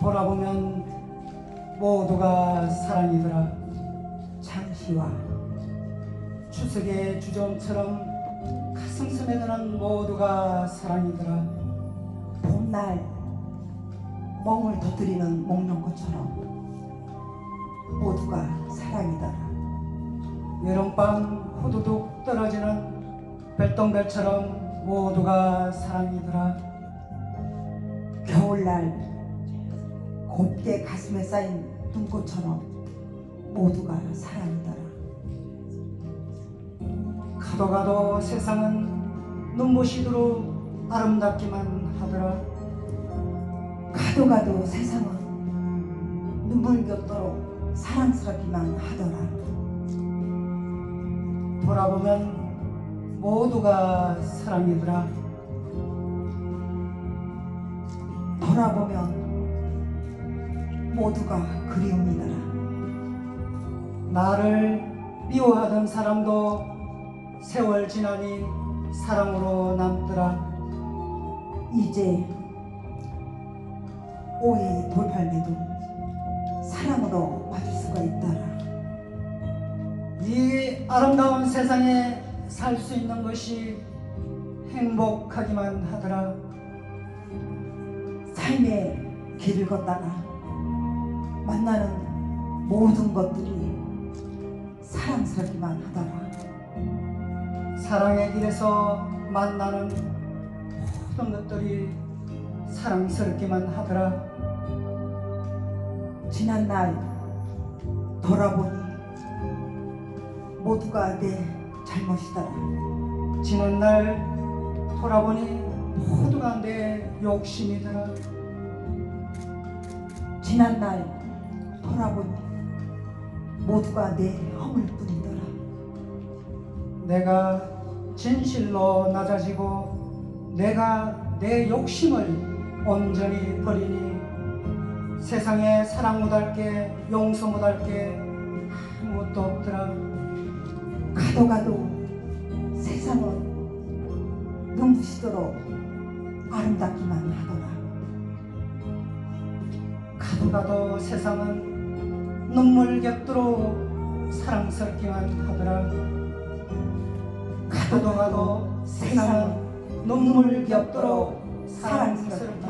돌아보면 모두가 사랑이더라. 장시와 추석의 주정처럼 가슴 스며드는 모두가 사랑이더라. 봄날 멍을 터뜨리는 목련꽃처럼 모두가 사랑이더라. 여름밤 후두둑 떨어지는 별똥별처럼 모두가 사랑이더라. 겨울날 곱게 가슴에 쌓인 눈꽃처럼 모두가 사랑이더라. 가도 가도 세상은 눈부시도록 아름답기만 하더라 가도 가도 세상은 눈물겹도록 사랑스럽기만 하더라. 돌아보면 모두가 사랑이더라 돌아보면 모두가 그리움이더라. 나를 미워하던 사람도 세월 지나니 사랑으로 남더라 이제 오해의 돌팔매도 사랑으로 맞을 수가 있더라. 이 아름다운 세상에 살 수 있는 것이 행복하기만 하더라 삶의 길을 걷다가 만나는 모든 것들이 사랑스럽기만 하더라. 사랑의 길에서 만나는 모든 것들이 사랑스럽기만 하더라 지난 날 돌아보니 모두가 내 잘못이더라. 지는 날 돌아보니 모두가 내 욕심이더라 지난 날 돌아보니 모두가 내 허물 뿐이더라. 내가 진실로 낮아지고 내가 내 욕심을 온전히 버리니 세상에 사랑 못할 게 용서 못할 게 아무것도 없더라 가도 가도 세상은 눈부시도록 아름답기만 하더라. 가도 가도 세상은 눈물 겹도록 사랑스럽기만 하더라. 가도 가도 세상은 눈물 사랑스럽기만 하더라